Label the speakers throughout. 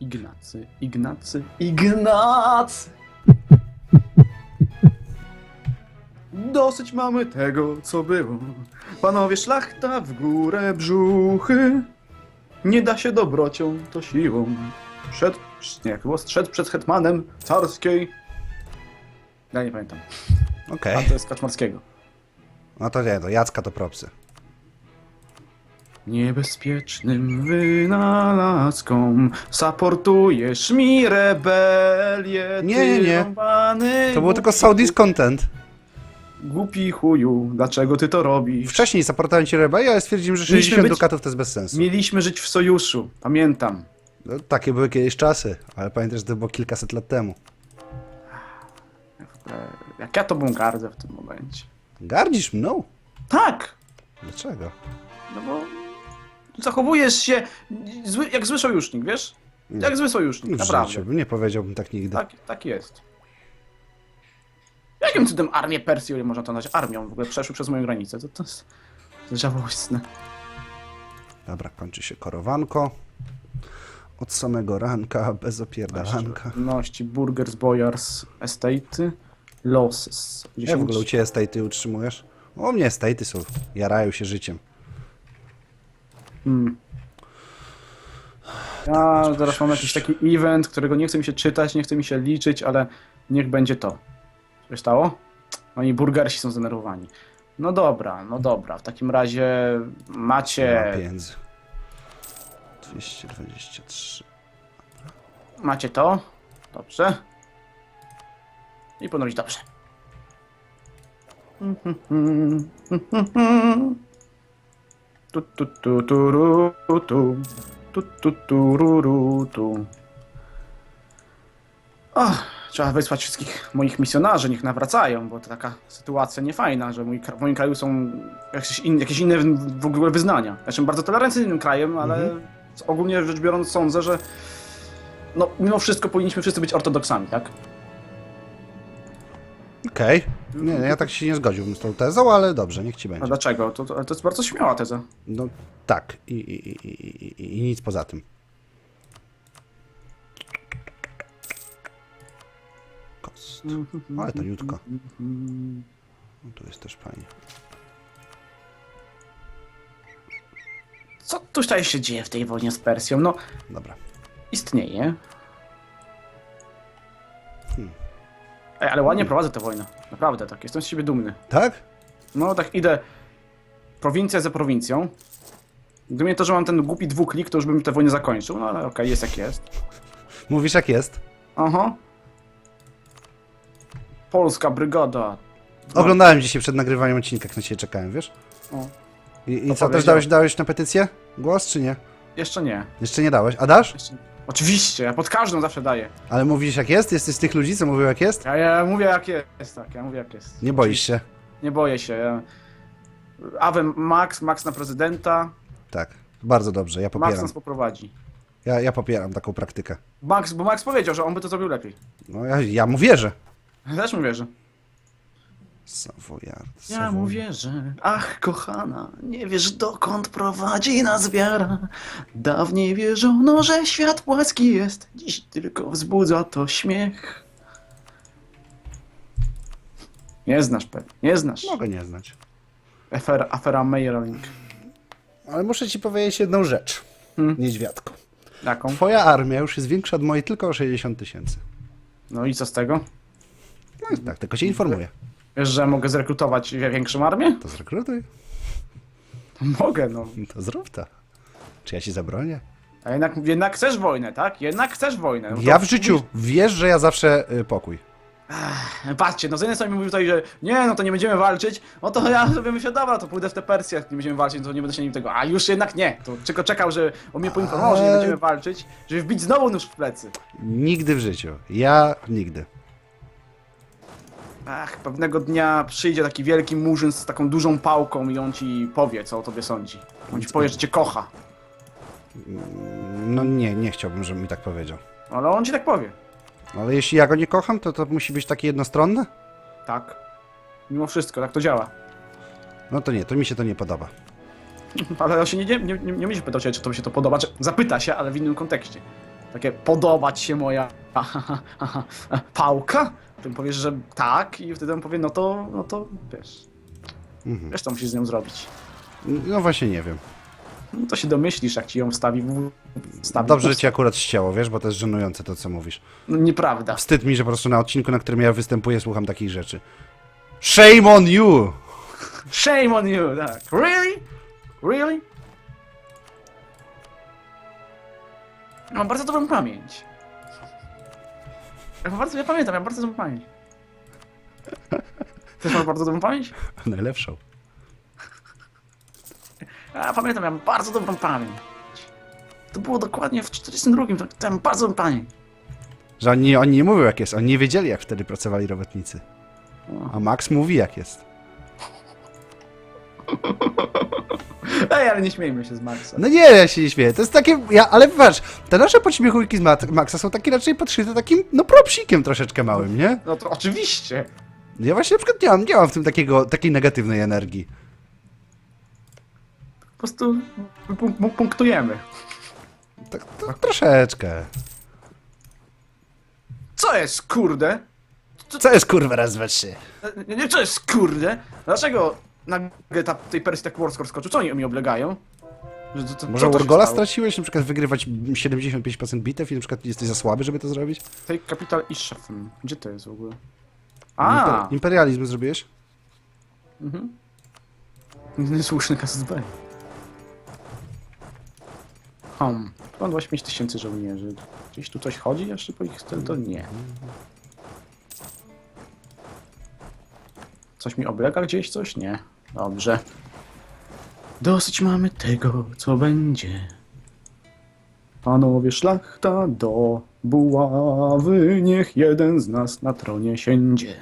Speaker 1: Ignacy, Ignacy, Ignacy! Dosyć mamy tego, co było. Panowie szlachta w górę brzuchy. Nie da się dobrocią, to siłą. Przed, nie, było, szedł przed hetmanem carskiej. Ja nie pamiętam.
Speaker 2: Okej.
Speaker 1: A to jest Kaczmarskiego.
Speaker 2: No to nie, to Jacka to propsy.
Speaker 1: Niebezpiecznym wynalazkom saportujesz mi rebelię.
Speaker 2: Nie, nie, nie.
Speaker 1: rąbany
Speaker 2: To było tylko Saudis content.
Speaker 1: Głupi chuju, dlaczego ty to robisz?
Speaker 2: Wcześniej zaportowałem ci rebelię, ale stwierdziłem, że
Speaker 1: Mieliśmy
Speaker 2: 60
Speaker 1: być-
Speaker 2: dukatów to jest bez sensu.
Speaker 1: Mieliśmy żyć w sojuszu, pamiętam.
Speaker 2: No, takie były kiedyś czasy, ale pamiętasz, że to było kilkaset lat temu.
Speaker 1: E, Jak ja tobą gardzę w tym momencie.
Speaker 2: Gardzisz mną?
Speaker 1: Tak!
Speaker 2: Dlaczego?
Speaker 1: No bo zachowujesz się zły, jak zły sojusznik, wiesz? Jak zły sojusznik,
Speaker 2: W
Speaker 1: naprawdę.
Speaker 2: życiu, nie powiedziałbym tak nigdy.
Speaker 1: Tak, tak jest. Jakim cudem armię Persji, ile można to nazwać armią, w ogóle przeszły przez moją granicę? To, to jest żałosne.
Speaker 2: Dobra, kończy się korowanko. Od samego ranka, bez opierdalanka.
Speaker 1: Ności, Burgers, Boyars, Estate, Losses.
Speaker 2: Jak w ogóle u Ciebie estate'y utrzymujesz? U mnie estate'y są, jarają się życiem.
Speaker 1: Hmm. Ja teraz mam jakiś taki event, którego nie chce mi się czytać, nie chce mi się liczyć, ale niech będzie to. Co się stało? Oni burgersi są zdenerwowani. No dobra, no dobra. W takim razie
Speaker 2: Nie ma
Speaker 1: macie,
Speaker 2: pieniędzy. 223.
Speaker 1: macie to. Dobrze. I ponowić dobrze. Tu, tu, tu, tu, ru, tu. Tu, tu, tu, ru, ru, tu. Och, trzeba wysłać wszystkich moich misjonarzy, niech nawracają, bo to taka sytuacja niefajna, że mój, w moim kraju są jakieś, in, jakieś inne w ogóle wyznania. Ja jestem bardzo tolerancyjnym krajem, ale ogólnie rzecz biorąc sądzę, że no, mimo wszystko powinniśmy wszyscy być ortodoksami, tak?
Speaker 2: Okej. Nie, ja tak się nie zgodziłbym z tą tezą, ale dobrze, niech Ci
Speaker 1: A
Speaker 2: będzie.
Speaker 1: dlaczego? To, to, to jest bardzo śmiała teza.
Speaker 2: No tak, i, i, i, i, i, i nic poza tym. Kost. Ale to niutko. No, tu jest też fajnie.
Speaker 1: Co tutaj się dzieje w tej wojnie z Persją? No,
Speaker 2: Dobra.
Speaker 1: istnieje. Ej, ale ładnie prowadzę tę wojnę. Naprawdę, tak. Jestem z siebie dumny.
Speaker 2: Tak?
Speaker 1: No, tak idę prowincja za prowincją. Gdyby nie to, że mam ten głupi dwuklik, to już bym tę wojnę zakończył, no ale okej, jest jak jest.
Speaker 2: Mówisz jak jest?
Speaker 1: Aha. Polska brygada.
Speaker 2: Oglądałem dzisiaj przed nagrywaniem odcinka, jak na Ciebie czekałem, wiesz?
Speaker 1: O,
Speaker 2: I, i co, też dałeś, dałeś na petycję? Głos, czy nie?
Speaker 1: jeszcze nie.
Speaker 2: Jeszcze nie dałeś. A dasz?
Speaker 1: Jeszcze nie. Oczywiście, ja pod każdą zawsze daję.
Speaker 2: Ale mówisz jak jest? Jesteś z tych ludzi, co mówią jak jest?
Speaker 1: Ja, ja mówię jak jest, tak, ja mówię jak jest.
Speaker 2: Nie boisz się?
Speaker 1: Nie boję się. Ja... Awe Max, Max na prezydenta.
Speaker 2: Tak. Bardzo dobrze, ja
Speaker 1: Max
Speaker 2: popieram.
Speaker 1: nas poprowadzi.
Speaker 2: Ja, ja popieram taką praktykę.
Speaker 1: Max, bo Max powiedział, że on by to zrobił lepiej.
Speaker 2: No ja, ja mu wierzę.
Speaker 1: Też mu wierzę.
Speaker 2: Savoyard.
Speaker 1: Ja mu wierzę. Ach, kochana, nie wiesz dokąd prowadzi nas wiara. Dawniej wierzono, że świat płaski jest. Dziś tylko wzbudza to śmiech. Nie znasz pewnie, nie znasz.
Speaker 2: Mogę nie znać.
Speaker 1: Afera, afera Meiring.
Speaker 2: Ale muszę ci powiedzieć jedną rzecz.
Speaker 1: Hmm.
Speaker 2: Niedźwiadko.
Speaker 1: Jaką?
Speaker 2: Twoja armia już jest większa od mojej tylko o 60 tysięcy.
Speaker 1: No i co z tego?
Speaker 2: No, tak, tylko cię informuję.
Speaker 1: Wiesz, że mogę zrekrutować większą armię?
Speaker 2: To zrekrutuj.
Speaker 1: Mogę, no.
Speaker 2: To zrób to. Czy ja ci zabronię?
Speaker 1: A jednak, jednak chcesz wojnę, tak? Jednak chcesz wojnę. No to-
Speaker 2: Ja w życiu wiesz, że ja zawsze y, pokój.
Speaker 1: Patrzcie, no z jednej strony mówił tutaj, że nie, no to nie będziemy walczyć, no to ja sobie myślę, dobra, to pójdę w te Persje, jak nie będziemy walczyć, to nie będę się nim tego, a już jednak nie, to tylko czekał, że on mnie poinformował, że nie będziemy walczyć, żeby wbić znowu nóż w plecy.
Speaker 2: Nigdy w życiu. Ja nigdy.
Speaker 1: Ach, pewnego dnia przyjdzie taki wielki murzyn z taką dużą pałką i on ci powie, co o tobie sądzi. On ci powie, że cię kocha,
Speaker 2: No nie, nie chciałbym, żeby mi tak powiedział.
Speaker 1: ale on ci tak powie,
Speaker 2: Ale jeśli ja go nie kocham, to to musi być takie jednostronne?
Speaker 1: tak. Mimo wszystko, tak to działa.
Speaker 2: No to nie, to mi się to nie podoba.
Speaker 1: Ale on się nie, nie, nie, nie będzie pytał cię, czy to mi się to podoba, czy zapyta się, ale w innym kontekście. takie podobać się moja pałka, mi powiesz, że tak i wtedy on powie, no to, no to wiesz,
Speaker 2: Mhm.
Speaker 1: wiesz co musisz z nią zrobić.
Speaker 2: No właśnie nie wiem.
Speaker 1: No to się domyślisz, jak ci ją wstawi w... Wstawi
Speaker 2: Dobrze, że ci akurat ścięło, wiesz, bo to jest żenujące to, co mówisz.
Speaker 1: No, nieprawda.
Speaker 2: Wstyd mi, że po prostu na odcinku, na którym ja występuję, słucham takich rzeczy. Shame on you!
Speaker 1: Shame on you, tak. Really? Really? Mam bardzo dobrą pamięć. Ja bardzo, ja pamiętam, ja mam bardzo dobrą pamięć. Też masz bardzo dobrą pamięć?
Speaker 2: Najlepszą.
Speaker 1: Ja pamiętam, ja mam bardzo dobrą pamięć. To było dokładnie w 42, to to ja mam bardzo dobrą pamięć.
Speaker 2: Że oni, oni nie mówią jak jest, oni nie wiedzieli jak wtedy pracowali robotnicy. A Max mówi jak jest.
Speaker 1: Ej, ale nie śmiejmy się z Maxa.
Speaker 2: No nie, ja się nie śmieję. To jest takie. Ja, ale patrz, te nasze podśmiechujki z Mat- Maxa są takie raczej podszyte takim, no propsikiem troszeczkę małym, nie?
Speaker 1: No to oczywiście.
Speaker 2: Ja właśnie na przykład nie mam, nie mam w tym takiego, takiej negatywnej energii.
Speaker 1: Po prostu punk- punktujemy.
Speaker 2: Tak to, troszeczkę.
Speaker 1: Co jest, kurde?
Speaker 2: Co jest kurwa raz, dwa, trzy?
Speaker 1: Nie, nie, co jest kurde? Dlaczego nagle ta, tej Persji tak Warscore skoczył? Co oni mi oblegają? Że to- to-
Speaker 2: Może
Speaker 1: co to się
Speaker 2: Urgola
Speaker 1: stało?
Speaker 2: straciłeś? Na przykład wygrywać 75% bitew i na przykład jesteś za słaby, żeby to zrobić?
Speaker 1: Tej Capital i Schaffen. Gdzie to jest w ogóle? A,
Speaker 2: Imper- imperializm zrobiłeś?
Speaker 1: mhm. Niesłuszny kasus B. Hmm. Mam 25 tysięcy żołnierzy. Gdzieś tu coś chodzi jeszcze po ich stylu? To nie. Coś mi oblega gdzieś? Coś? Nie. Dobrze. Dosyć mamy tego, co będzie. Panowie szlachta do buławy, niech jeden z nas na tronie siędzie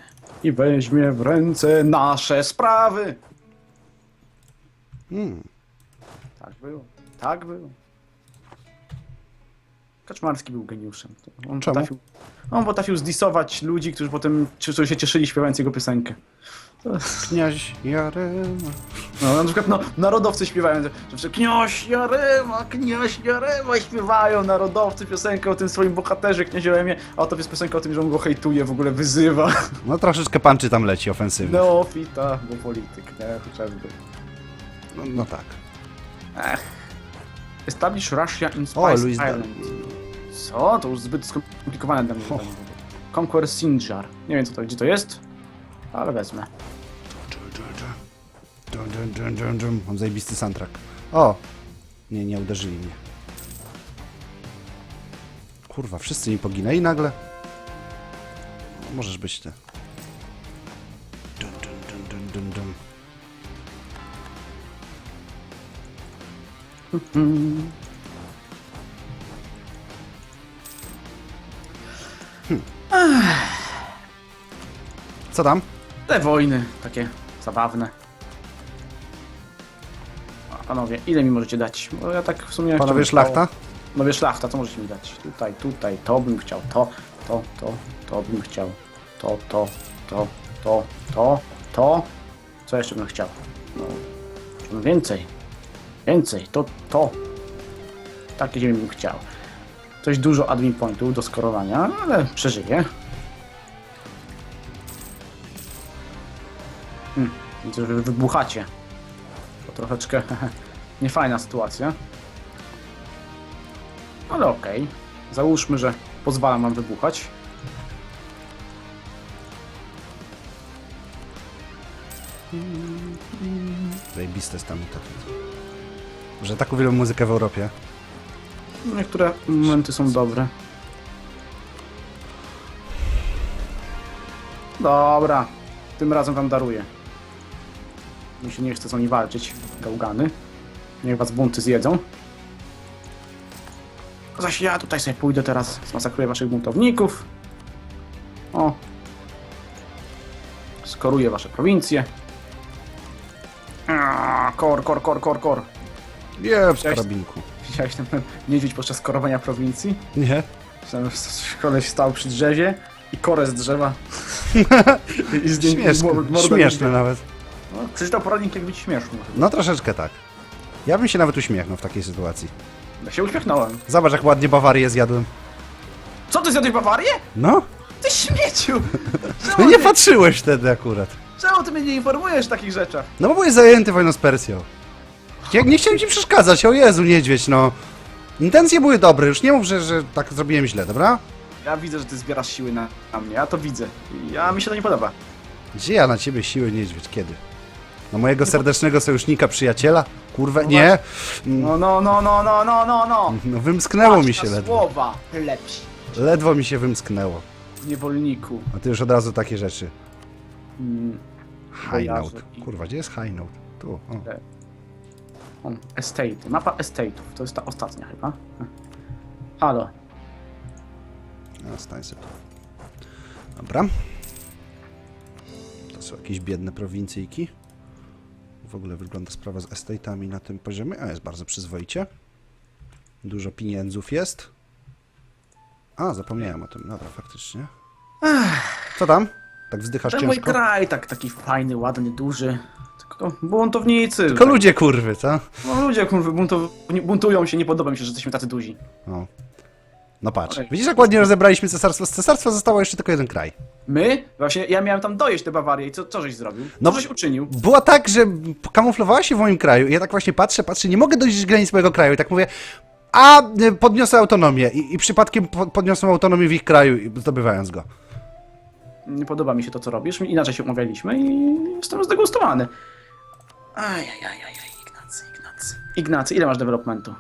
Speaker 1: i weźmie w ręce nasze sprawy.
Speaker 2: Hmm.
Speaker 1: Tak było, tak było. Kaczmarski był geniuszem. On
Speaker 2: Czemu?
Speaker 1: potrafił, on potrafił zdisować ludzi, którzy potem którzy się cieszyli śpiewając jego piosenkę.
Speaker 2: Kniaź Jarema.
Speaker 1: No, na przykład no, narodowcy śpiewają, że Jarema, kniaś Jarema śpiewają narodowcy piosenkę o tym swoim bohaterze kniazie Jaremie, a to jest piosenka o tym, że on go hejtuje, w ogóle wyzywa.
Speaker 2: No troszeczkę panczy tam leci ofensywnie.
Speaker 1: Neofita, bo polityk, nie? Chociażby.
Speaker 2: No, no tak.
Speaker 1: Establish Russia in
Speaker 2: O,
Speaker 1: Spice Island. Co? To już zbyt skomplikowane dla mnie.
Speaker 2: O.
Speaker 1: pytanie. Conquer Sinjar. Nie wiem co to, gdzie to jest, ale wezmę.
Speaker 2: Dun, dun, dun, dun, dun. Mam zajebisty soundtrack. O! Nie, nie uderzyli mnie. Kurwa, wszyscy mi poginęli nagle. No, możesz być ty. Dun, dun, dun, dun, dun, dun. Co tam?
Speaker 1: Te wojny takie zabawne. A, panowie, ile mi możecie dać? Bo ja tak w sumie...
Speaker 2: Panowie
Speaker 1: chciałbym-
Speaker 2: szlachta?
Speaker 1: Panowie szlachta, co możecie mi dać? Tutaj, tutaj, to bym chciał, to, to, to, to bym chciał, to, to, to, to, to, to. Co jeszcze bym chciał? No, więcej, więcej, to, to. Takie ziemi bym chciał. Coś dużo admin pointów do skorowania, ale przeżyję. Hmm, widzę, że wy wybuchacie. To troszeczkę niefajna sytuacja. Ale okej. Załóżmy, że pozwalam wam wybuchać.
Speaker 2: Zajebiste jest tam to. Że tak uwielbiam muzykę w Europie.
Speaker 1: Niektóre momenty są dobre. Dobra. Tym razem wam daruję. Mi się nie chce z nimi walczyć, gałgany. Niech was bunty zjedzą. Zaś ja tutaj sobie pójdę teraz, zmasakruję waszych buntowników. O. Skoruję wasze prowincje. Aaaa, Kor, kor, kor, kor, kor.
Speaker 2: Nie, w
Speaker 1: Cześć.
Speaker 2: karabinku.
Speaker 1: Widziałeś ten niedźwiedź podczas korowania prowincji?
Speaker 2: Nie?
Speaker 1: Koleś stał przy drzewie i korę z drzewa. I zdjęcie
Speaker 2: Śmieszne,
Speaker 1: mor- mordą
Speaker 2: śmieszne nawet.
Speaker 1: No, przeczytał poradnik, jak być śmieszny.
Speaker 2: No troszeczkę tak. Ja bym się nawet uśmiechnął w takiej sytuacji.
Speaker 1: Ja się uśmiechnąłem.
Speaker 2: Zobacz, jak ładnie Bawarię zjadłem.
Speaker 1: Co, ty zjadłeś Bawarię?
Speaker 2: No,
Speaker 1: Ty śmieciu! Czemu,
Speaker 2: nie
Speaker 1: ty,
Speaker 2: patrzyłeś wtedy akurat.
Speaker 1: czemu ty mnie nie informujesz o takich rzeczach?
Speaker 2: No bo byłeś zajęty wojną z Persją. Ja nie chciałem ci przeszkadzać, o Jezu, niedźwiedź, no. Intencje były dobre, już nie mów, że, że tak zrobiłem źle, dobra?
Speaker 1: Ja widzę, że ty zbierasz siły na, na mnie, ja to widzę. Ja mi się to nie podoba.
Speaker 2: Gdzie ja na ciebie siły niedźwiedź, kiedy? Na mojego serdecznego sojusznika, przyjaciela? Kurwa,
Speaker 1: No
Speaker 2: nie?
Speaker 1: No, no, no, no, no, no, no, no.
Speaker 2: No wymsknęło mi się
Speaker 1: na
Speaker 2: ledwo.
Speaker 1: słowa, lepsi.
Speaker 2: Ledwo mi się wymsknęło.
Speaker 1: Niewolniku.
Speaker 2: A ty już od razu takie rzeczy.
Speaker 1: Mm,
Speaker 2: High note. Kurwa, gdzie jest high note? Tu, o.
Speaker 1: o, estate, mapa estate'ów, to jest ta ostatnia chyba. Halo.
Speaker 2: No, stań sobie tu. Dobra. To są jakieś biedne prowincyjki. W ogóle wygląda sprawa z estate'ami na tym poziomie. A, jest bardzo przyzwoicie. Dużo pieniędzów jest. A, zapomniałem o tym. Dobra, faktycznie. Co tam? Tak wzdychasz
Speaker 1: Ten mój
Speaker 2: ciężko?
Speaker 1: kraj tak, taki fajny, ładny, duży. Tylko buntownicy.
Speaker 2: Tylko ludzie kurwy, co?
Speaker 1: No ludzie kurwa, buntu, buntują się, nie podoba mi się, że jesteśmy tacy duzi.
Speaker 2: No patrz. Widzisz, jak ładnie rozebraliśmy cesarstwo? Z cesarstwa zostało jeszcze tylko jeden kraj.
Speaker 1: My? Właśnie ja miałem tam dojeść do Bawarii i co, co żeś zrobił? Co
Speaker 2: No-
Speaker 1: żeś uczynił?
Speaker 2: Było tak, że kamuflowała się w moim kraju i ja tak właśnie patrzę, patrzę, nie mogę dojść do granic mojego kraju i tak mówię, a y, podniosę autonomię i, i przypadkiem po, podniosłem autonomię w ich kraju, i- zdobywając go.
Speaker 1: Nie podoba mi się to, co robisz. Inaczej się umawialiśmy i jestem zdegustowany. Ajajajaj, Ignacy, Ignacy. Ignacy, ile masz developmentu?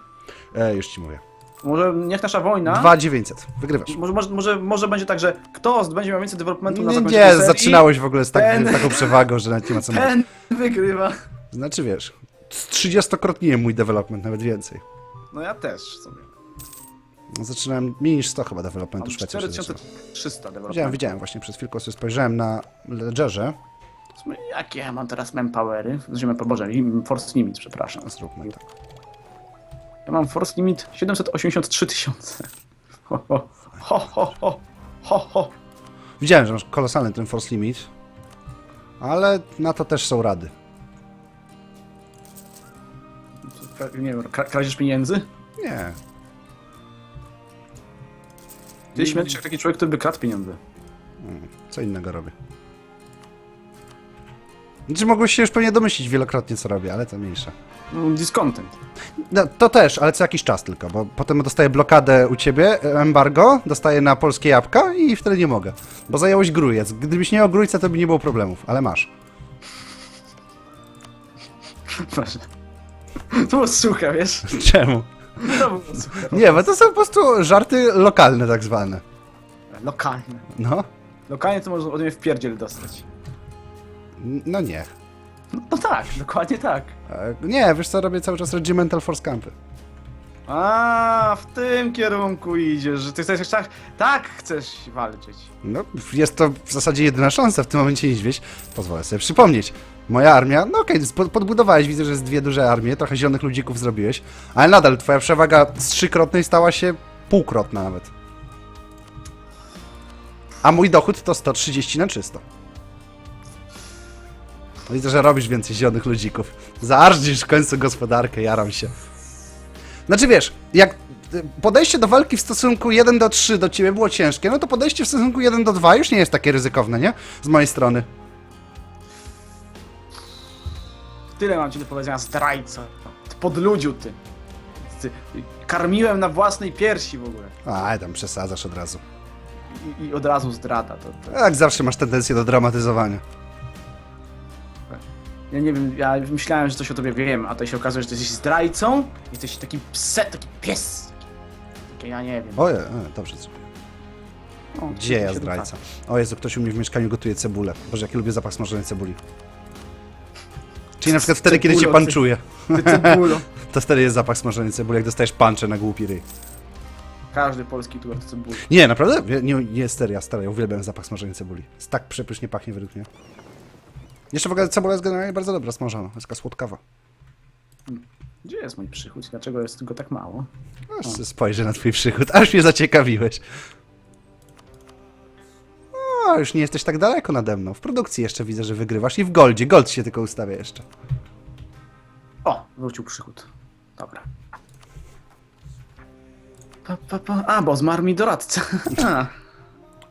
Speaker 2: E, już ci mówię.
Speaker 1: Może niech nasza wojna...
Speaker 2: 2900, wygrywasz.
Speaker 1: Może, może, może, może będzie tak, że kto będzie miał więcej developmentu na
Speaker 2: Nie,
Speaker 1: zakończeniu
Speaker 2: nie
Speaker 1: serii,
Speaker 2: zaczynałeś w ogóle z, tak,
Speaker 1: ten-
Speaker 2: z taką przewagą, że nawet nie ma co mówić.
Speaker 1: ten wygrywa.
Speaker 2: Znaczy wiesz, z 30-krotniłem mój development, nawet więcej.
Speaker 1: No ja też w sumie.
Speaker 2: Zaczynałem mniej niż 100 chyba developmentu
Speaker 1: Mam
Speaker 2: Szwecji. już zaczynałem.
Speaker 1: 4300 developmentu.
Speaker 2: Widziałem, widziałem właśnie przed chwilką sobie spojrzałem na Ledgerze.
Speaker 1: Jakie ja mam teraz manpowery? Znaczy manpower, Boże, force limit, przepraszam.
Speaker 2: Zróbmy tak.
Speaker 1: Ja mam force limit 783 tysiące. Ho, ho, ho, ho, ho, ho, ho.
Speaker 2: Widziałem, że masz kolosalny ten force limit, ale na to też są rady.
Speaker 1: Kra- Nie wiem, kra- kradzież pieniędzy?
Speaker 2: Nie.
Speaker 1: Ty śmierdzisz jak taki człowiek, który by kradł pieniądze.
Speaker 2: Mm, Co innego robię. Znaczy mogłeś się już pewnie domyślić wielokrotnie co robię, ale to mniejsza.
Speaker 1: No, Discontent.
Speaker 2: No, to też, ale co jakiś czas tylko, bo potem dostaję blokadę u ciebie, embargo, dostaję na polskie jabłka i wtedy nie mogę. Bo zająłeś grójec. Gdybyś nie miał grójca, to by nie było problemów, ale masz.
Speaker 1: Proszę. To było suche, wiesz?
Speaker 2: Czemu?
Speaker 1: To było suche.
Speaker 2: Nie, bo to są po prostu żarty lokalne tak zwane.
Speaker 1: Lokalne.
Speaker 2: No,
Speaker 1: Lokalnie to można ode mnie w pierdziel dostać.
Speaker 2: No nie.
Speaker 1: No, tak, dokładnie tak.
Speaker 2: E, Nie, wiesz co, robię cały czas Regimental Force Campy.
Speaker 1: A, w tym kierunku idziesz, że ty chcesz tak, tak chcesz walczyć.
Speaker 2: No, jest to w zasadzie jedyna szansa w tym momencie niedźwiedź. Pozwolę sobie przypomnieć. Moja armia, no okej, podbudowałeś, widzę, że jest dwie duże armie, trochę zielonych ludzików zrobiłeś, ale nadal twoja przewaga z trzykrotnej stała się półkrotna nawet. A mój dochód to 130 na czysto. Widzę, że robisz więcej zielonych ludzików. Zaarżdzisz w końcu gospodarkę, jaram się. Znaczy wiesz, jak y, podejście do walki w stosunku 1 do 3 do ciebie było ciężkie, no to podejście w stosunku 1 do 2 już nie jest takie ryzykowne, nie? Z mojej strony.
Speaker 1: Tyle mam ci do powiedzenia, zdrajco. Ty podludziu, ty. ty. Karmiłem na własnej piersi w ogóle.
Speaker 2: A, tam przesadzasz od razu.
Speaker 1: I, i od razu zdrada. To, to.
Speaker 2: Jak zawsze masz tendencję do dramatyzowania.
Speaker 1: Ja nie wiem, ja myślałem, że coś o tobie wiem, a to się okazuje, że ty jesteś zdrajcą. Jesteś taki pse, taki pies. Takie ja nie wiem.
Speaker 2: Oje, e, dobrze zrobiłem.
Speaker 1: O,
Speaker 2: Gdzie ja zdrajca? O Jezu, ktoś u mnie w mieszkaniu gotuje cebulę. Boże, jak ja lubię zapach smażonej cebuli. Czyli na przykład wtedy, kiedy cię
Speaker 1: Cebulo,
Speaker 2: pan
Speaker 1: ty-
Speaker 2: czuje.
Speaker 1: Ty cebulo.
Speaker 2: To wtedy jest zapach smażonej cebuli, jak dostajesz pancze na głupi ryj.
Speaker 1: Każdy polski tuber to cebulo.
Speaker 2: Nie, naprawdę? Nie, nie seria, stary, ja uwielbiam zapach smażonej cebuli. Jest tak przepysznie pachnie według mnie. Jeszcze w ogóle cebula jest generalnie bardzo dobra smażona, jest taka słodkawa.
Speaker 1: Gdzie jest mój przychód? Dlaczego jest go tak mało?
Speaker 2: Aż se spojrzę na twój przychód, aż mnie zaciekawiłeś. O, już nie jesteś tak daleko nade mną. W produkcji jeszcze widzę, że wygrywasz i w Goldzie. Gold się tylko ustawia jeszcze.
Speaker 1: O, wrócił przychód. Dobra. Pa, pa, pa. A, bo zmarł mi doradca. A.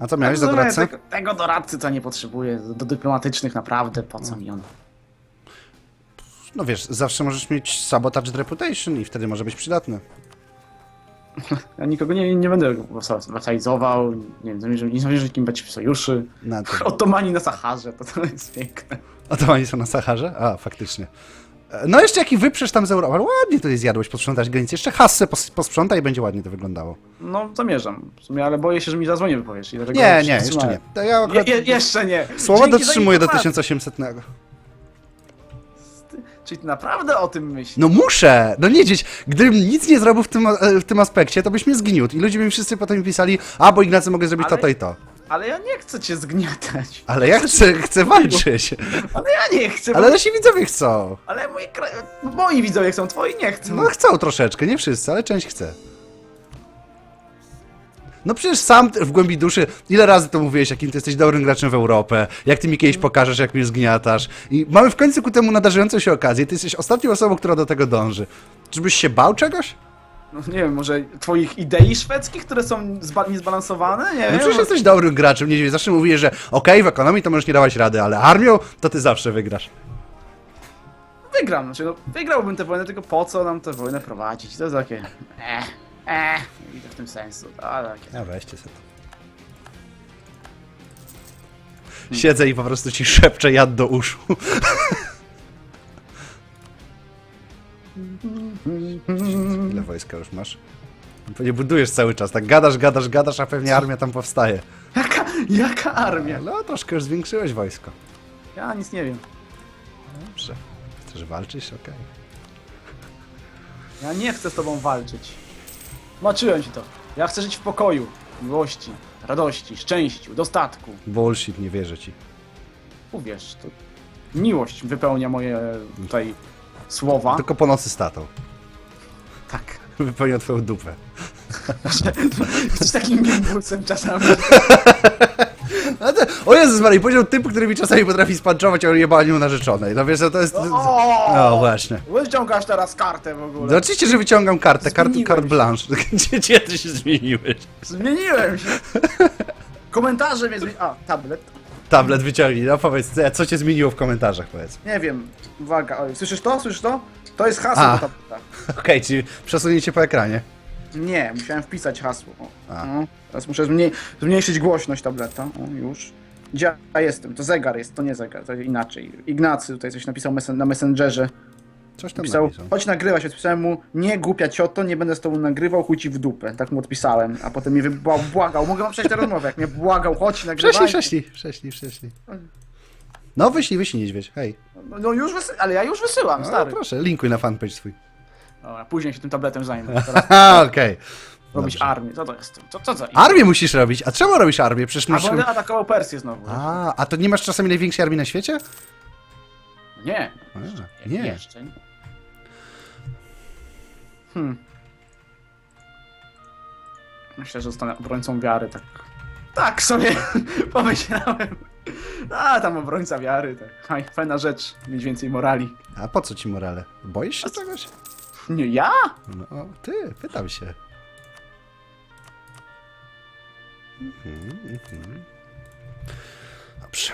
Speaker 2: A co miałeś za
Speaker 1: sumie
Speaker 2: doradcę?
Speaker 1: Tego, tego doradcy to nie potrzebuję. Do dyplomatycznych naprawdę, po co mi on?
Speaker 2: No wiesz, zawsze możesz mieć sabotage reputation i wtedy może być przydatny.
Speaker 1: Ja nikogo nie, nie będę wasalizował, nie wiem, nie zamierzam kim być w sojuszy.
Speaker 2: Na to.
Speaker 1: Otomani na Saharze, to, to jest piękne.
Speaker 2: A to oni są na Saharze? A, faktycznie. No jeszcze jaki wyprzesz tam z Europy. Ładnie tutaj zjadłeś posprzątać granicę. Jeszcze hassę pos posprzątaj i będzie ładnie to wyglądało.
Speaker 1: No, zamierzam. W sumie, ale boję się, że mi zadzwonię wypowiesz. i dlatego
Speaker 2: Nie, nie, jeszcze nie. To ja akurat
Speaker 1: je, jeszcze nie.
Speaker 2: słowa
Speaker 1: Dzięki
Speaker 2: dotrzymuję do
Speaker 1: informację.
Speaker 2: 1800.
Speaker 1: Czyli ty naprawdę o tym myślisz?
Speaker 2: No muszę! No nie dzieć. Gdybym nic nie zrobił w tym, e, w tym aspekcie, to byś mnie zgniótł. I ludzie by mi wszyscy potem pisali, a bo Ignacy mogę zrobić to,
Speaker 1: Ale-
Speaker 2: to i to.
Speaker 1: Ale ja nie chcę cię zgniatać.
Speaker 2: Ale ja chcę, chcę walczyć.
Speaker 1: Ale ja nie chcę.
Speaker 2: Ale
Speaker 1: bo...
Speaker 2: nasi widzowie chcą.
Speaker 1: Ale moi, kra... moi widzowie chcą, twoi nie chcą.
Speaker 2: No chcą troszeczkę, nie wszyscy, ale część chce. No przecież sam w głębi duszy, ile razy to mówiłeś, jakim ty jesteś dobrym graczem w Europę, jak ty mi kiedyś pokażesz, jak mnie zgniatasz. I mamy w końcu ku temu nadarzającą się okazję, ty jesteś ostatnią osobą, która do tego dąży. Czyżbyś się bał czegoś?
Speaker 1: No nie wiem, może twoich idei szwedzkich, które są zba... niezbalansowane? Nie
Speaker 2: No
Speaker 1: wiem.
Speaker 2: przecież jesteś dobrym graczem, nie wiem, zawsze mówisz, że okej, w ekonomii to możesz nie dawać rady, ale armią to ty zawsze wygrasz.
Speaker 1: Wygram, znaczy no, wygrałbym tę wojnę, tylko po co nam tę wojnę prowadzić? To jest takie... Eh, eh, nie widzę w tym sensu, ale takie...
Speaker 2: Ja weźcie sobie. Siedzę i po prostu ci szepczę jad do uszu. Ile wojska już masz? Pewnie budujesz cały czas, tak gadasz, gadasz, gadasz, a pewnie armia tam powstaje.
Speaker 1: Jaka, jaka armia?
Speaker 2: No, troszkę już zwiększyłeś wojsko.
Speaker 1: Ja nic nie wiem.
Speaker 2: Dobrze. Chcesz walczyć? Okej.
Speaker 1: Ja nie chcę z tobą walczyć. Tłumaczyłem ci to. Ja chcę żyć w pokoju, miłości, radości, szczęściu, dostatku.
Speaker 2: Bullshit, nie wierzę ci.
Speaker 1: Uwierz, to miłość wypełnia moje tutaj słowa.
Speaker 2: Tylko po nocy statą.
Speaker 1: Tak.
Speaker 2: Wypełnia twoją dupę.
Speaker 1: Jesteś takim gimbusem czasami.
Speaker 2: A te, o Jezus Maria, powiedział typ, który mi czasami potrafi spanczować o jebaniu narzeczonej. No wiesz, no to jest...
Speaker 1: O!
Speaker 2: No właśnie.
Speaker 1: Wyciągasz teraz kartę w ogóle.
Speaker 2: No oczywiście, że wyciągam kartę, kart,
Speaker 1: Zmieniłem
Speaker 2: kart
Speaker 1: się.
Speaker 2: blanche. Gdzie, gdzie ty się zmieniłeś?
Speaker 1: Zmieniłem się. Komentarze mnie zmieni... A, tablet.
Speaker 2: Tablet wyciągnij, no powiedz, co, cię zmieniło w komentarzach, powiedz.
Speaker 1: Nie wiem. Uwaga, oj, słyszysz to? Słyszysz to? To jest hasło
Speaker 2: A.
Speaker 1: do tableta.
Speaker 2: Okej, czyli przesunięcie po ekranie.
Speaker 1: Nie, musiałem wpisać hasło. O.
Speaker 2: A.
Speaker 1: No, teraz muszę zmniej... zmniejszyć głośność tableta. O, już. Gdzie ja jestem? To zegar jest, to nie zegar, to inaczej. Ignacy tutaj coś napisał na Messengerze.
Speaker 2: Coś tam
Speaker 1: Pisał,
Speaker 2: napisał.
Speaker 1: chodź nagrywać, odpisałem mu, nie głupia cioto, nie będę z tobą nagrywał, chuj ci w dupę. Tak mu odpisałem, a potem mnie wybła- błagał, mogę wam przejść tę rozmowę, jak mnie błagał, chodź nagrywaj.
Speaker 2: Prześlij, prześlij, prześlij, prześlij. No wyślij, wyślij niedźwiedź, hej.
Speaker 1: No, no już wysy- ale ja już wysyłam,
Speaker 2: No,
Speaker 1: stary.
Speaker 2: proszę, linkuj na fanpage swój.
Speaker 1: Dobra, później się tym tabletem zajmę. Teraz
Speaker 2: okej.
Speaker 1: robić armię, co to jest? Co, co za
Speaker 2: Armię musisz robić, a czemu robisz armię? Przecież
Speaker 1: A
Speaker 2: masz...
Speaker 1: bo będę atakował Persję znowu.
Speaker 2: A, a to nie masz czasami największej armii na świecie?
Speaker 1: Nie.
Speaker 2: A, nie.
Speaker 1: Jeszcze nie. Hmm. Myślę, że zostanę obrońcą wiary, tak. Tak sobie pomyślałem. A, tam obrońca wiary, tak. Faj- Fajna rzecz, mieć więcej morali.
Speaker 2: A po co ci morale? Boisz się czegoś?
Speaker 1: Nie, ja?
Speaker 2: No, ty, pytam się. Mhm, mhm. Dobrze.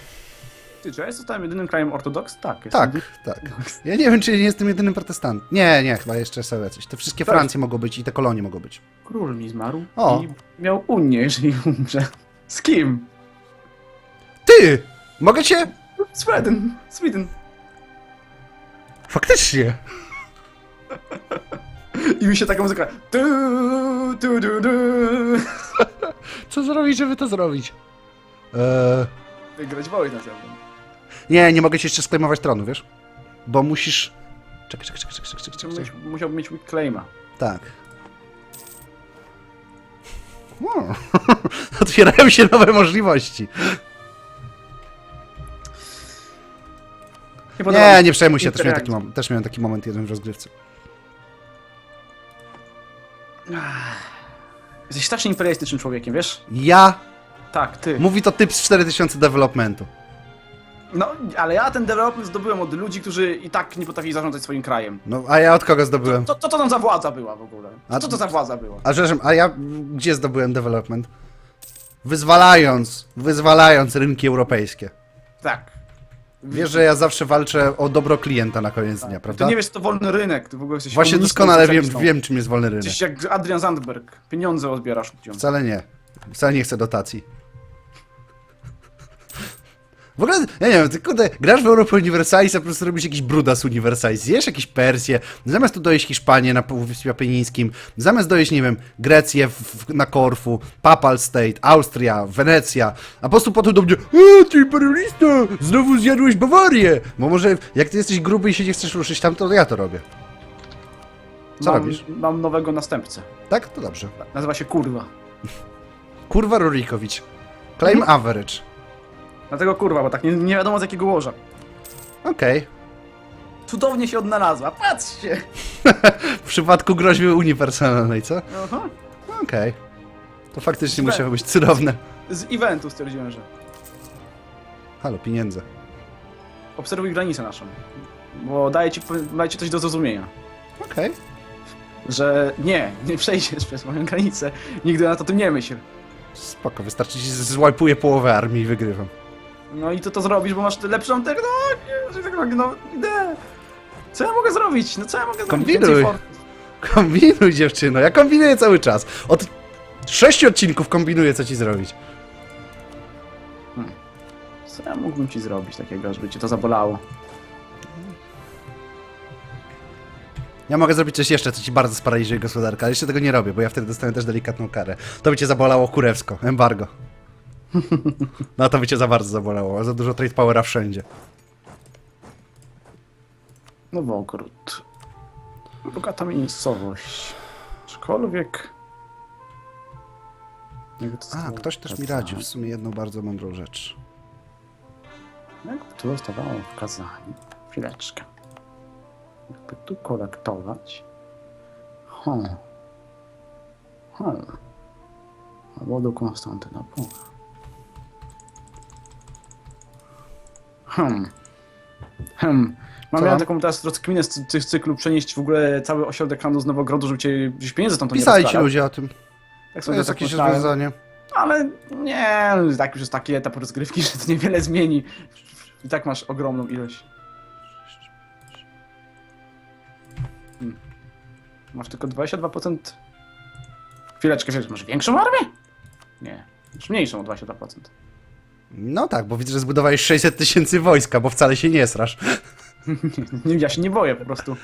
Speaker 1: Ty, czy ja jestem jedynym krajem ortodoks? Tak.
Speaker 2: Tak, tak. Ja nie wiem, czy nie jestem jedynym protestantem. Nie, nie, chyba jeszcze są jacyś. Te wszystkie
Speaker 1: Tak.
Speaker 2: Francje mogą być i te kolonie mogą być.
Speaker 1: Król mi zmarł
Speaker 2: O.
Speaker 1: i miał unię, jeżeli umrze. Z kim?
Speaker 2: Ty! Mogę cię?
Speaker 1: Sweden. Sweden.
Speaker 2: Faktycznie.
Speaker 1: I mi się taka muzyka. Tu, tu, tu, tu.
Speaker 2: Co zrobić, żeby to zrobić? Eee...
Speaker 1: Wygrać wojnę ze mną.
Speaker 2: Nie, nie mogę ci jeszcze sklejmować tronu, wiesz? Bo musisz... Czekaj, czekaj, czekaj, czekaj, czekaj, czekaj.
Speaker 1: Mieć, musiałbym mieć weak claima.
Speaker 2: Tak. Wow. Otwierają się nowe możliwości.
Speaker 1: Nie,
Speaker 2: Nie, nie przejmuj się, też miałem, taki moment, też miałem taki moment jeden w rozgrywce.
Speaker 1: Jesteś strasznie imperialistycznym człowiekiem, wiesz?
Speaker 2: Ja?
Speaker 1: Tak, ty.
Speaker 2: Mówi to typ z 4000 developmentu.
Speaker 1: No, ale ja ten development zdobyłem od ludzi, którzy i tak nie potrafili zarządzać swoim krajem.
Speaker 2: No, a ja od kogo zdobyłem?
Speaker 1: To, to, to tam za władza była w ogóle?
Speaker 2: A-
Speaker 1: Co to za władza była?
Speaker 2: A przepraszam, a ja gdzie zdobyłem development? Wyzwalając, wyzwalając rynki europejskie.
Speaker 1: Tak.
Speaker 2: Wiesz, że ja zawsze walczę o dobro klienta na koniec dnia,
Speaker 1: Ty
Speaker 2: prawda?
Speaker 1: nie wiesz, to wolny rynek, ty w ogóle jesteś
Speaker 2: Właśnie
Speaker 1: komunistą,
Speaker 2: doskonale wiem,
Speaker 1: socjalistą.
Speaker 2: wiem, czym jest wolny rynek.
Speaker 1: Jesteś jak Adrian Zandberg. Pieniądze odbierasz ludziom.
Speaker 2: Wcale nie. Wcale nie chcę dotacji. W ogóle, ja nie wiem, ty kurde, grasz w Europę Universalis, a po prostu robisz jakiś brudas Universalis, zjesz jakieś Persję, zamiast tu dojeść Hiszpanię na Półwyspie Apenińskim, zamiast dojeść, nie wiem, Grecję w, na Korfu, Papal State, Austria, Wenecja, a po prostu potem do mnie, e, ty imperialista, znowu zjadłeś Bawarię, bo może jak ty jesteś gruby i się nie chcesz ruszyć tam, to ja to robię. Co
Speaker 1: mam,
Speaker 2: robisz?
Speaker 1: Mam nowego następcę.
Speaker 2: Tak? To dobrze.
Speaker 1: Nazywa się Kurwa.
Speaker 2: Kurwa Rurikowicz. Claim average.
Speaker 1: Dlatego kurwa, bo tak nie, nie wiadomo z jakiego łoża.
Speaker 2: Okej.
Speaker 1: Cudownie się odnalazła, patrzcie!
Speaker 2: W przypadku groźby uniwersalnej, co?
Speaker 1: Aha.
Speaker 2: Okej. To faktycznie musiało być cudowne.
Speaker 1: Z eventu stwierdziłem, że
Speaker 2: Halo, pieniądze.
Speaker 1: obserwuj granicę naszą. Bo daje ci, daje ci coś do zrozumienia.
Speaker 2: Okej.
Speaker 1: Że nie, nie przejdziesz przez moją granicę. Nigdy na to tym nie myśl.
Speaker 2: Spoko, wystarczy ci złajpuję połowę armii i wygrywam.
Speaker 1: No i ty to zrobisz, bo masz lepszą technologię, technologię, no idę. Co ja mogę zrobić? No co ja mogę zrobić?
Speaker 2: Kombinuj.
Speaker 1: Więcej for-
Speaker 2: Kombinuj, dziewczyno, ja kombinuję cały czas. Od sześciu odcinków kombinuję, co ci zrobić.
Speaker 1: Co ja mógłbym ci zrobić takiego, żeby cię to zabolało?
Speaker 2: Ja mogę zrobić coś jeszcze, co ci bardzo sparaliżuje gospodarkę, ale jeszcze tego nie robię, bo ja wtedy dostanę też delikatną karę. To by cię zabolało kurewsko, embargo. No to by cię za bardzo zabolało, za dużo trade powera wszędzie.
Speaker 1: No w ogród. Bogata miejscowość. Aczkolwiek...
Speaker 2: A, ktoś też mi radził w sumie jedną bardzo mądrą rzecz.
Speaker 1: Jakby tu zostawało wskazanie. Chwileczkę. Jakby tu kolektować. Hmm. Hmm. Albo do Konstantynopla. Hmm. Hmm. Mam
Speaker 2: Co tam?
Speaker 1: taką teraz rozkminę z cy- cyklu przenieść w ogóle cały ośrodek handlu z Nowogrodu, żeby cię gdzieś pieniędzy tam to nie
Speaker 2: Pisali ci
Speaker 1: rozkładał.
Speaker 2: ludzie o tym.
Speaker 1: Tak
Speaker 2: To
Speaker 1: sobie
Speaker 2: jest
Speaker 1: tak
Speaker 2: jakieś
Speaker 1: myślałem.
Speaker 2: rozwiązanie.
Speaker 1: Ale nie, tak już jest taki etap rozgrywki, że to niewiele zmieni. I tak masz ogromną ilość. Hmm. Masz tylko 22%. Chwileczkę, chwileczkę, masz większą armię? Nie, masz mniejszą o 22%.
Speaker 2: No tak, bo widzę, że zbudowałeś 600 tysięcy wojska, bo wcale się nie srasz.
Speaker 1: Nie, ja się nie boję po prostu.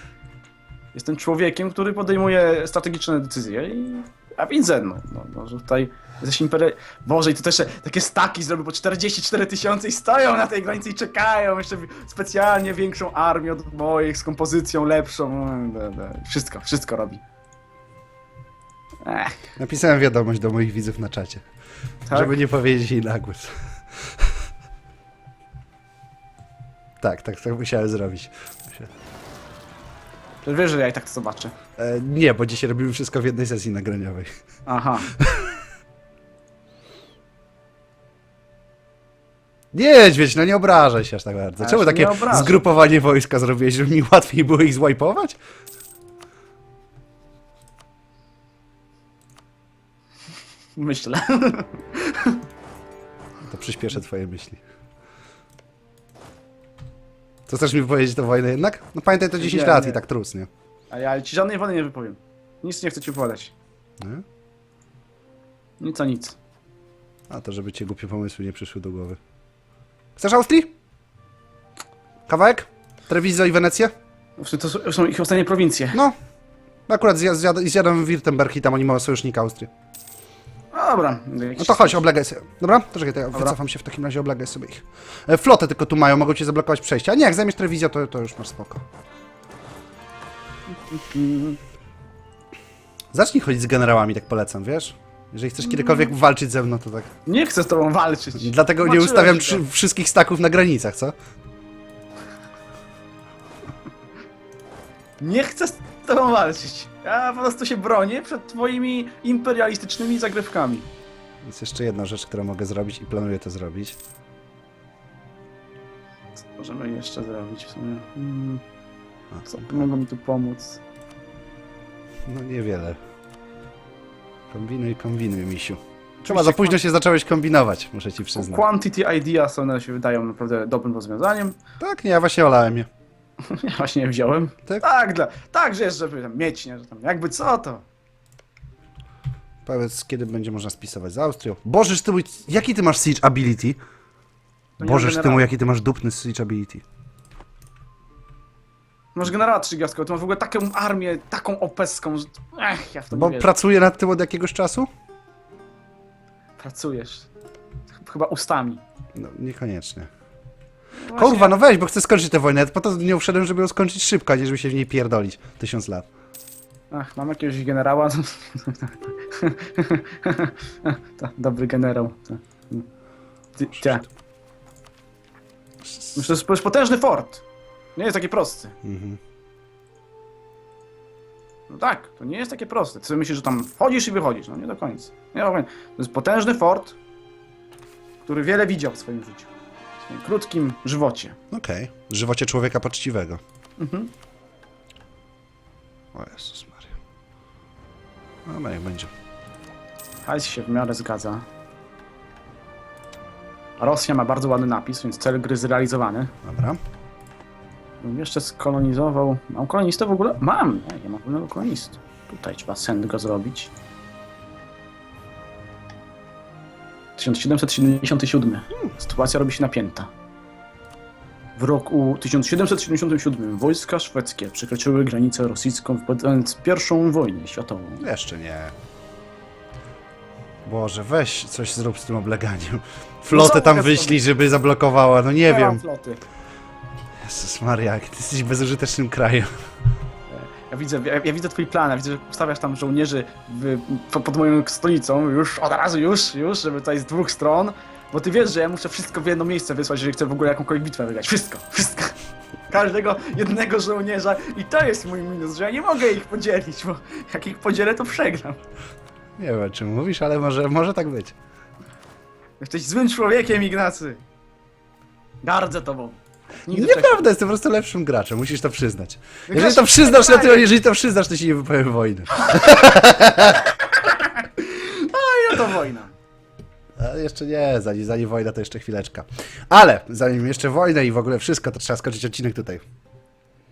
Speaker 1: Jestem człowiekiem, który podejmuje strategiczne decyzje i ja widzę, no, no, no że tutaj jesteś impery... Boże, i tu też takie staki zrobił po 44 tysiące i stoją na tej granicy i czekają jeszcze specjalnie większą armię od moich, z kompozycją lepszą. No, no, no. Wszystko, wszystko robi. Ech,
Speaker 2: Napisałem wiadomość do moich widzów na czacie,
Speaker 1: tak?
Speaker 2: żeby nie powiedzieć jej na głos. tak, tak, tak musiałem zrobić.
Speaker 1: Przecież Wiesz, że ja i tak to zobaczę.
Speaker 2: E, nie, bo dzisiaj robimy wszystko w jednej sesji nagraniowej.
Speaker 1: Aha.
Speaker 2: Niedźwiedź, no nie obrażaj się aż tak bardzo.
Speaker 1: Ja
Speaker 2: Czemu
Speaker 1: się
Speaker 2: takie
Speaker 1: obrażam.
Speaker 2: zgrupowanie wojska zrobiłeś, żeby mi łatwiej było ich złajpować?
Speaker 1: Myślę.
Speaker 2: Przyspieszę twoje myśli. Co chcesz mi powiedzieć to wojnę jednak? No pamiętaj to 10
Speaker 1: Nie,
Speaker 2: lat
Speaker 1: nie.
Speaker 2: i tak trus, nie?
Speaker 1: A ja ci żadnej wody nie wypowiem. Nic nie chcę ci opowiadać.
Speaker 2: nie?
Speaker 1: Nic a nic.
Speaker 2: A to, żeby cię głupie pomysły nie przyszły do głowy. Chcesz Austrii? Kawałek? Treviso i Wenecję?
Speaker 1: W sumie To są- są ich ostatnie prowincje.
Speaker 2: No. Akurat zjad, zjad, zjadam Wirtemberg i tam oni mają sojusznika Austrii.
Speaker 1: No dobra.
Speaker 2: No to chodź, oblegaj sobie. Dobra? To czekaj, to ja wycofam się w takim razie, oblegaj sobie ich. E, Flotę tylko tu mają, mogą cię zablokować przejście. A nie, jak zajmiesz Treviso, to, to już masz spoko. Zacznij chodzić z generałami, tak polecam, wiesz? Jeżeli chcesz kiedykolwiek walczyć ze mną, to tak.
Speaker 1: Nie chcę z tobą walczyć.
Speaker 2: Dlatego nie
Speaker 1: Zobaczyłeś
Speaker 2: ustawiam
Speaker 1: to.
Speaker 2: wszystkich staków na granicach, co?
Speaker 1: Nie chcę z tobą walczyć. Ja po prostu się bronię przed twoimi imperialistycznymi zagrywkami.
Speaker 2: Jest jeszcze jedna rzecz, którą mogę zrobić i planuję to zrobić.
Speaker 1: Co możemy jeszcze zrobić w sumie? Hmm, co mogą mi tu pomóc?
Speaker 2: No niewiele. Kombinuj, kombinuj, misiu. Chyba za późno się zacząłeś kombinować, muszę ci przyznać.
Speaker 1: Quantity Ideas one się wydają naprawdę dobrym rozwiązaniem.
Speaker 2: Tak, nie, ja właśnie olałem je.
Speaker 1: Ja właśnie wziąłem.
Speaker 2: Tak?
Speaker 1: Tak, dla, tak, że żeby tam mieć, nie, że tam jakby co to.
Speaker 2: Powiedz, kiedy będzie można spisować z Austrią. Bożeż ty mój... Jaki ty masz siege ability?
Speaker 1: To nie
Speaker 2: Bożeż
Speaker 1: ma
Speaker 2: ty mój, jaki ty masz dupny siege ability.
Speaker 1: Masz generała trzygwiazdkowego, ty masz w ogóle taką armię, taką opeską, że... Ech, ja w to
Speaker 2: Bo
Speaker 1: nie wierzę.
Speaker 2: pracuję nad tym od jakiegoś czasu?
Speaker 1: Pracujesz. Chyba ustami.
Speaker 2: No, niekoniecznie.
Speaker 1: Właśnie-
Speaker 2: Kurwa, no weź, bo chcę skończyć tę wojnę. Po to nie wszedłem, żeby ją skończyć szybko, a nie żeby się w niej pierdolić. Tysiąc lat.
Speaker 1: Ach, mam jakiegoś generała. to, dobry generał. To. Ty. Myślę, że to jest potężny fort. Nie jest taki prosty.
Speaker 2: Mhm.
Speaker 1: No tak, to nie jest takie proste. Ty sobie myślisz, że tam wchodzisz i wychodzisz. No nie do końca. Nie do końca. To jest potężny fort, który wiele widział w swoim życiu. Krótkim żywocie.
Speaker 2: Okej. Żywocie człowieka poczciwego.
Speaker 1: Mhm.
Speaker 2: O Jezus Maria. No, niech będzie.
Speaker 1: Hajs się w miarę zgadza. Rosja ma bardzo ładny napis, więc cel gry zrealizowany.
Speaker 2: Dobra.
Speaker 1: Bym jeszcze skolonizował. Mam kolonistę w ogóle? Mam! Nie, nie mam żadnego kolonisty. Tutaj trzeba send go zrobić. 1777. Sytuacja robi się napięta. W roku 1777 wojska szwedzkie przekroczyły granicę rosyjską, wpadając w pierwszą wojnę światową.
Speaker 2: Jeszcze nie. Boże, weź coś zrób z tym obleganiem. Flotę tam wyślij, żeby zablokowała, no nie
Speaker 1: mam
Speaker 2: wiem.
Speaker 1: floty.
Speaker 2: Jezus Maria, jak ty jesteś bezużytecznym krajem.
Speaker 1: Ja widzę, ja, ja widzę twój plan, ja widzę, że ustawiasz tam żołnierzy w, po, pod moją stolicą, już od razu, już, już, żeby tutaj z dwóch stron, bo ty wiesz, że ja muszę wszystko w jedno miejsce wysłać, jeżeli chcę w ogóle jakąkolwiek bitwę wygrać. Wszystko, wszystko. Każdego jednego żołnierza i to jest mój minus, że ja nie mogę ich podzielić, bo jak ich podzielę, to przegram.
Speaker 2: Nie wiem, o czym mówisz, ale może, może tak być.
Speaker 1: Jesteś złym człowiekiem, Ignacy. Gardzę tobą. Nigdy.
Speaker 2: Nieprawda, jestem po prostu lepszym graczem, musisz to przyznać. Jeżeli to przyznasz, to,
Speaker 1: Fortnite.
Speaker 2: jeżeli to przyznasz, to ci nie wypowiem wojny.
Speaker 1: No to wojna.
Speaker 2: Jeszcze nie, zanim, zanim wojna, to jeszcze chwileczka. Ale zanim jeszcze wojna i w ogóle wszystko, to trzeba skończyć odcinek tutaj.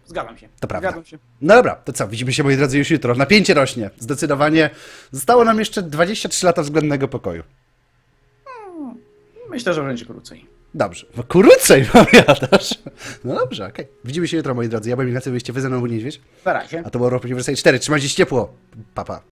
Speaker 1: Zgadzam się.
Speaker 2: To prawda.
Speaker 1: Zgadzam się.
Speaker 2: No dobra, to co, widzimy się moi drodzy już jutro. Napięcie rośnie, zdecydowanie. Zostało nam jeszcze 23 lata względnego pokoju.
Speaker 1: Myślę, że będzie krócej.
Speaker 2: Dobrze, no krócej powiadasz. No dobrze, okej. Widzimy się jutro moi drodzy. Ja byłem Ignacy, wyjście wy ze mną był niedźwiedź.
Speaker 1: Na razie.
Speaker 2: A to było Europa Uniwersal 4. Trzymajcie się ciepło. Papa. Pa.